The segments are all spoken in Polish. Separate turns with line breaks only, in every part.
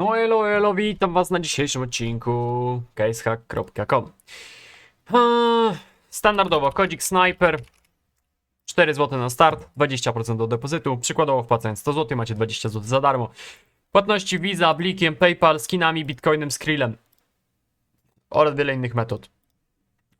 No elo, elo, witam was na dzisiejszym odcinku casehack.com Standardowo, kodzik sniper 4 zł na start, 20% do depozytu, przykładowo wpłacając 100 zł macie 20 zł za darmo. Płatności Visa, Blikiem, Paypal, skinami, Bitcoinem, Skrillem oraz wiele innych metod.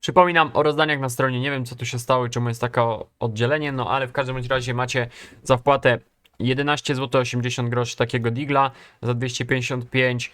Przypominam o rozdaniach na stronie, nie wiem co tu się stało i czemu jest takie oddzielenie, no ale w każdym razie macie za wpłatę 11 zł 80 groszy takiego digla, za 255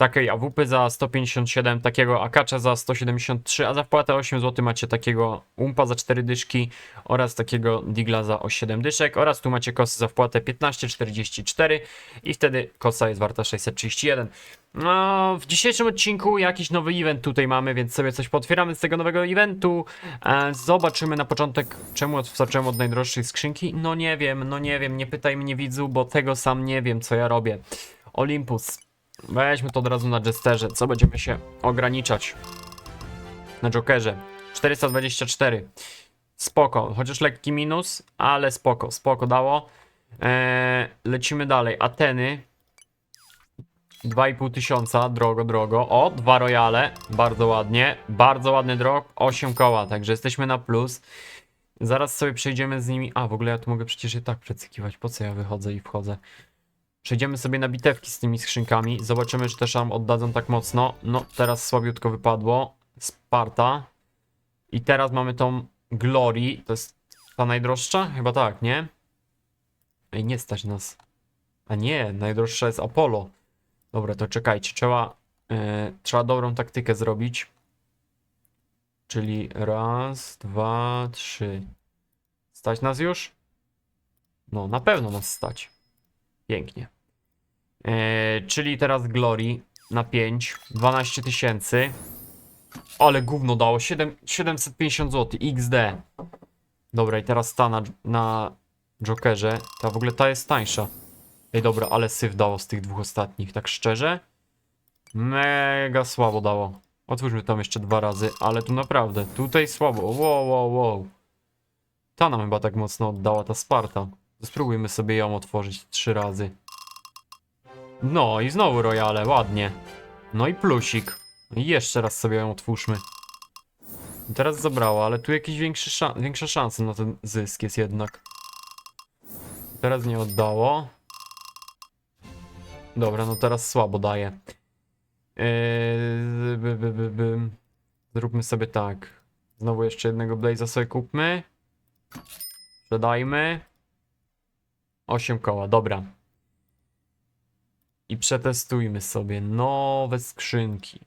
takiej AWP za 157, takiego akacza za 173, a za wpłatę 8 zł macie takiego umpa za 4 dyszki oraz takiego digla za 7 dyszek oraz tu macie kosy za wpłatę 15,44 i wtedy kosa jest warta 631. No, w dzisiejszym odcinku jakiś nowy event tutaj mamy, więc sobie coś potwieramy z tego nowego eventu. E, zobaczymy na początek, czemu zacząłem od najdroższej skrzynki. No nie wiem, no nie wiem, nie pytaj mnie widzu, bo tego sam nie wiem, co ja robię. Olympus. Weźmy to od razu na Jesterze, co będziemy się ograniczać. Na Jokerze. 424. Spoko, chociaż lekki minus, ale spoko, spoko dało. E, lecimy dalej. Ateny. 2,5 tysiąca, drogo, drogo. O, dwa royale, bardzo ładnie. Bardzo ładny drop, 8 koła, także jesteśmy na plus. Zaraz sobie przejdziemy z nimi. A, w ogóle ja tu mogę przecież je tak przecykiwać. Po co ja wychodzę i wchodzę? Przejdziemy sobie na bitewki z tymi skrzynkami. Zobaczymy, czy też nam oddadzą tak mocno. No, teraz słabiutko wypadło. Sparta. I teraz mamy tą Glory. To jest ta najdroższa? Chyba tak, nie? Ej, nie stać nas. A nie, najdroższa jest Apollo. Dobra, to czekajcie, trzeba, e, trzeba dobrą taktykę zrobić. Czyli raz, dwa, trzy. Stać nas już? No, na pewno nas stać. Pięknie. E, czyli teraz Glory na 5, 12 tysięcy. Ale gówno dało, 7, 750 zł, XD. Dobra, i teraz ta na, na Jokerze. Ta w ogóle ta jest tańsza. Ej, dobra, ale syf dało z tych dwóch ostatnich, tak szczerze. Mega słabo dało. Otwórzmy tam jeszcze dwa razy, ale tu naprawdę, tutaj słabo. Wow, wow, wow. Ta nam chyba tak mocno oddała, ta Sparta. Spróbujmy sobie ją otworzyć trzy razy. No i znowu Royale, ładnie. No i plusik. I jeszcze raz sobie ją otwórzmy. Teraz zabrała, ale tu jakieś większe szan większa szansa na ten zysk jest jednak. Teraz nie oddało. Dobra, no teraz słabo daje. Yy, by, by, by, by. Zróbmy sobie tak. Znowu jeszcze jednego Blaze'a sobie kupmy. Sprzedajmy. 8 koła, dobra. I przetestujmy sobie nowe skrzynki.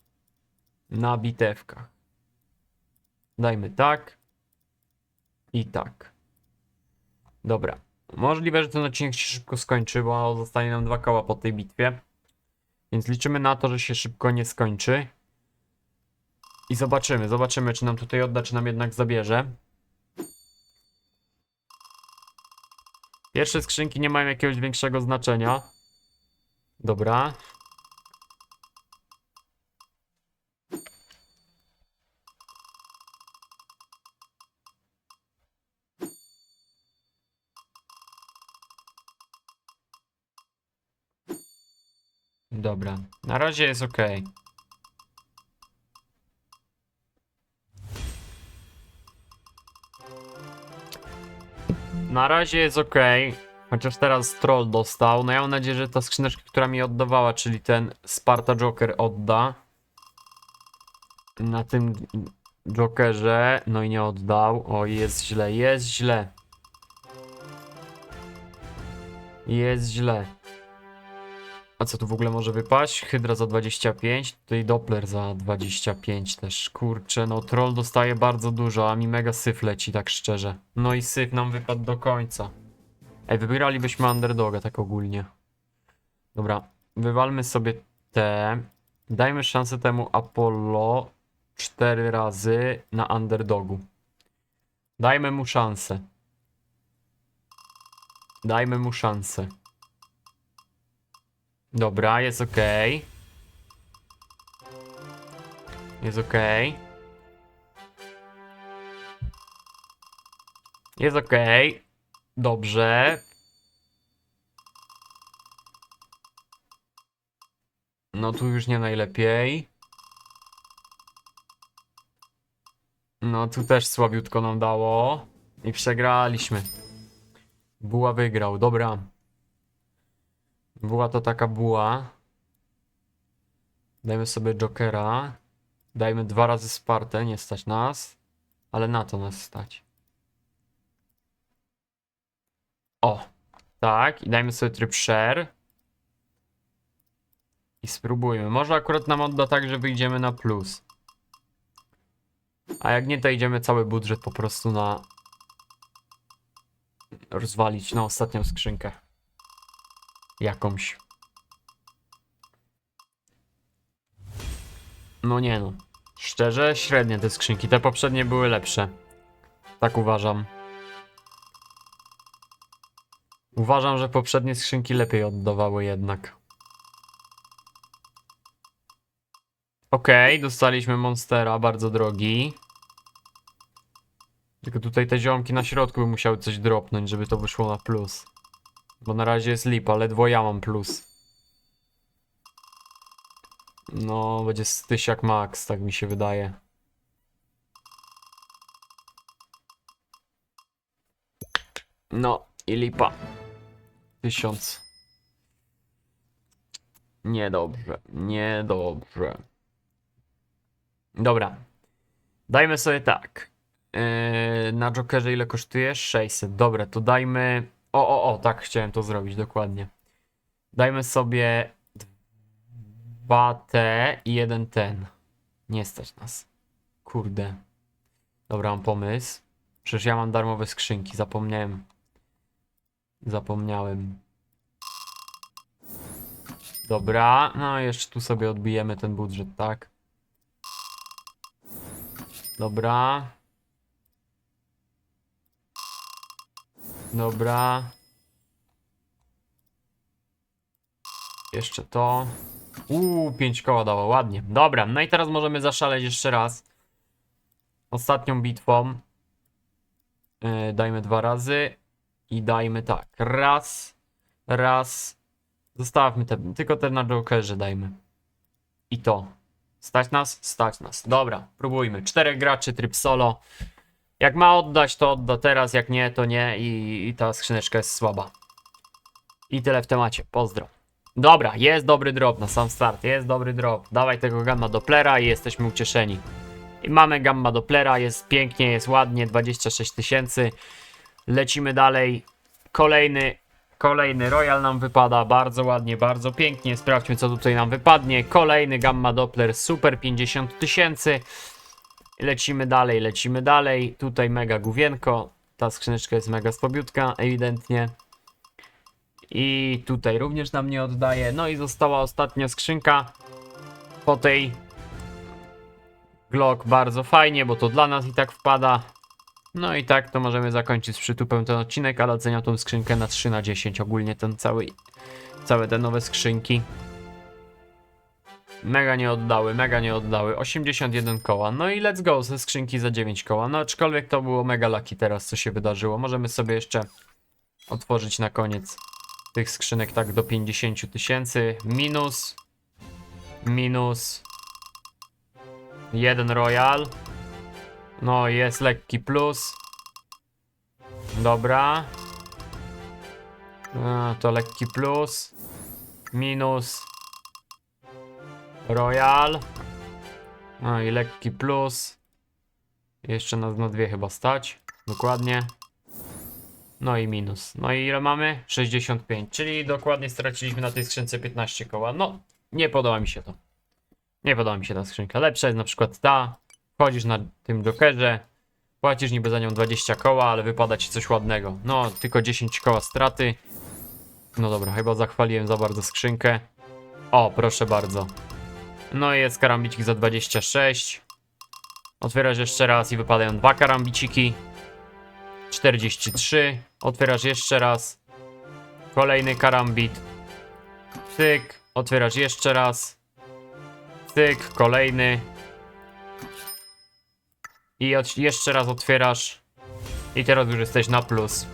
Na bitewkach. Dajmy tak. I tak. Dobra. Możliwe, że ten odcinek się szybko skończy, bo zostanie nam dwa koła po tej bitwie. Więc liczymy na to, że się szybko nie skończy. I zobaczymy, zobaczymy, czy nam tutaj odda, czy nam jednak zabierze. Pierwsze skrzynki nie mają jakiegoś większego znaczenia. Dobra. Dobra, na razie jest ok. Na razie jest ok. Chociaż teraz troll dostał. No ja mam nadzieję, że ta skrzyneczka, która mi oddawała, czyli ten Sparta Joker odda. Na tym Jokerze. No i nie oddał. O, jest źle, jest źle. Jest źle. A co tu w ogóle może wypaść? Hydra za 25, tutaj Doppler za 25 też. Kurczę, no troll dostaje bardzo dużo, a mi mega syf leci, tak szczerze. No i syf nam wypadł do końca. Ej, wybieralibyśmy underdoga tak ogólnie. Dobra, wywalmy sobie te. Dajmy szansę temu Apollo 4 razy na underdogu. Dajmy mu szansę. Dajmy mu szansę. Dobra, jest ok. Jest ok. Jest ok. Dobrze. No tu już nie najlepiej. No tu też słabiutko nam dało. I przegraliśmy. Buła wygrał, dobra. Była to taka buła. Dajmy sobie Jokera. Dajmy dwa razy Spartę, nie stać nas. Ale na to nas stać. O, tak. I dajmy sobie tryb share. I spróbujmy. Może akurat nam odda tak, że wyjdziemy na plus. A jak nie, to idziemy cały budżet po prostu na... Rozwalić na ostatnią skrzynkę. Jakąś. No nie no. Szczerze, średnie te skrzynki. Te poprzednie były lepsze. Tak uważam. Uważam, że poprzednie skrzynki lepiej oddawały jednak. Okej, dostaliśmy Monstera, bardzo drogi. Tylko tutaj te ziomki na środku by musiały coś dropnąć, żeby to wyszło na plus. Bo na razie jest lipa, ledwo ja mam plus. No, będzie stysiak max, tak mi się wydaje. No, i lipa. Tysiąc. Niedobrze, niedobrze. Dobra. Dajmy sobie tak. Yy, na Jokerze ile kosztuje? 600. Dobra, to dajmy... O, o, o, tak chciałem to zrobić, dokładnie. Dajmy sobie 2T i jeden ten. Nie stać nas. Kurde. Dobra, mam pomysł. Przecież ja mam darmowe skrzynki, zapomniałem. Zapomniałem. Dobra, no jeszcze tu sobie odbijemy ten budżet, tak? Dobra. Dobra. Jeszcze to. Uuu, 5 koła dało, ładnie. Dobra, no i teraz możemy zaszaleć jeszcze raz. Ostatnią bitwą. Yy, dajmy dwa razy. I dajmy tak. Raz. Raz. Zostawmy te, tylko te na Jokerze dajmy. I to. Stać nas? Stać nas. Dobra, próbujmy. Czterech graczy, tryb solo. Jak ma oddać, to odda teraz, jak nie, to nie i, i ta skrzyneczka jest słaba. I tyle w temacie. Pozdro. Dobra, jest dobry drop na sam start, jest dobry drop. Dawaj tego gamma Dopplera i jesteśmy ucieszeni. I mamy gamma Dopplera, jest pięknie, jest ładnie, 26 tysięcy. Lecimy dalej. Kolejny, kolejny Royal nam wypada, bardzo ładnie, bardzo pięknie. Sprawdźmy co tutaj nam wypadnie. Kolejny gamma Doppler, super 50 tysięcy. Lecimy dalej, lecimy dalej. Tutaj mega główienko. Ta skrzyneczka jest mega słabiutka, ewidentnie. I tutaj również nam nie oddaje. No i została ostatnia skrzynka. Po tej Glock bardzo fajnie, bo to dla nas i tak wpada. No i tak to możemy zakończyć z przytupem ten odcinek, ale oceniam tą skrzynkę na 3 na 10. Ogólnie ten cały, całe te nowe skrzynki. Mega nie oddały, mega nie oddały. 81 koła. No i let's go ze skrzynki za 9 koła. No aczkolwiek to było mega lucky teraz, co się wydarzyło. Możemy sobie jeszcze otworzyć na koniec tych skrzynek tak do 50 tysięcy. Minus. Minus. Jeden royal. No jest lekki plus. Dobra. A, to lekki plus. Minus. Royal. No i lekki plus. Jeszcze nas na dwie chyba stać. Dokładnie. No i minus. No i ile mamy? 65. Czyli dokładnie straciliśmy na tej skrzynce 15 koła. No, nie podoba mi się to. Nie podoba mi się ta skrzynka. Lepsza jest na przykład ta. Wchodzisz na tym Jokerze. Płacisz niby za nią 20 koła, ale wypada ci coś ładnego. No, tylko 10 koła straty. No dobra, chyba zachwaliłem za bardzo skrzynkę. O, proszę bardzo. No i jest karambicik za 26. Otwierasz jeszcze raz i wypadają dwa karambiciki. 43. Otwierasz jeszcze raz. Kolejny karambit. Cyk. Otwierasz jeszcze raz. Cyk. Kolejny. I jeszcze raz otwierasz. I teraz już jesteś na plus.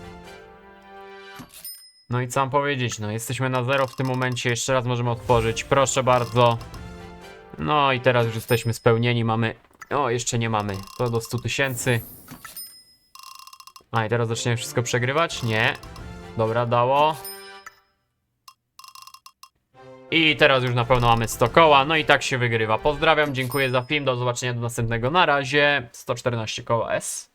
No i co mam powiedzieć, no jesteśmy na zero w tym momencie, jeszcze raz możemy otworzyć, proszę bardzo. No i teraz już jesteśmy spełnieni, mamy... O, jeszcze nie mamy, to do 100 tysięcy. A i teraz zaczniemy wszystko przegrywać? Nie. Dobra, dało. I teraz już na pewno mamy 100 koła, no i tak się wygrywa. Pozdrawiam, dziękuję za film, do zobaczenia do następnego, na razie. 114 koła S.